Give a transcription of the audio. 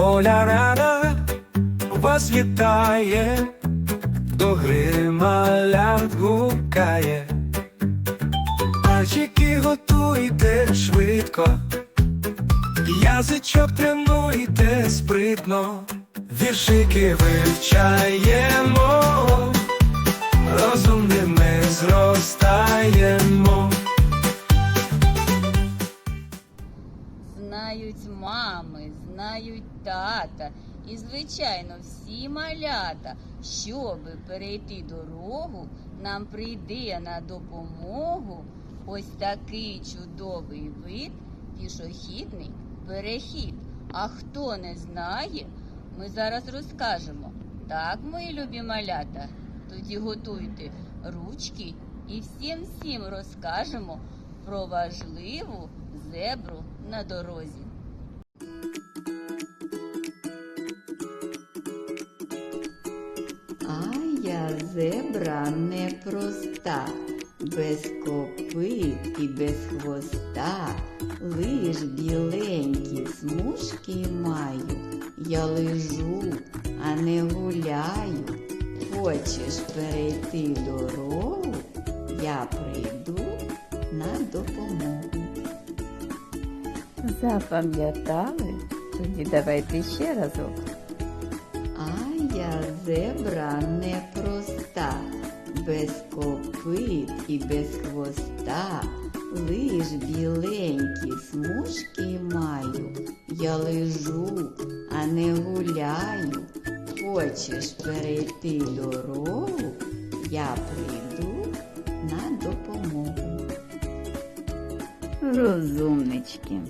Оля рада вас вітає, до гри малят гукає. Пальчики готуйте швидко, язичок тренуйте спритно, віршики вивчаємо, Знають мами, знають тата і, звичайно, всі малята, щоби перейти дорогу, нам прийде на допомогу ось такий чудовий вид пішохідний перехід. А хто не знає, ми зараз розкажемо. Так, мої любі малята, тоді готуйте ручки і всім всім розкажемо про важливу зебру на дорозі. А я зебра непроста, без копит і без хвоста, лиш біленькі смужки маю, я лежу, а не гуляю. Хочеш перейти дорогу, я прийду на допомогу. Запам'ятали? Тоді давайте ще разок. А я зебра непроста, без копит і без хвоста, лиш біленькі смужки маю, я лежу, а не гуляю. Хочеш перейти дорогу, я прийду Розумнички.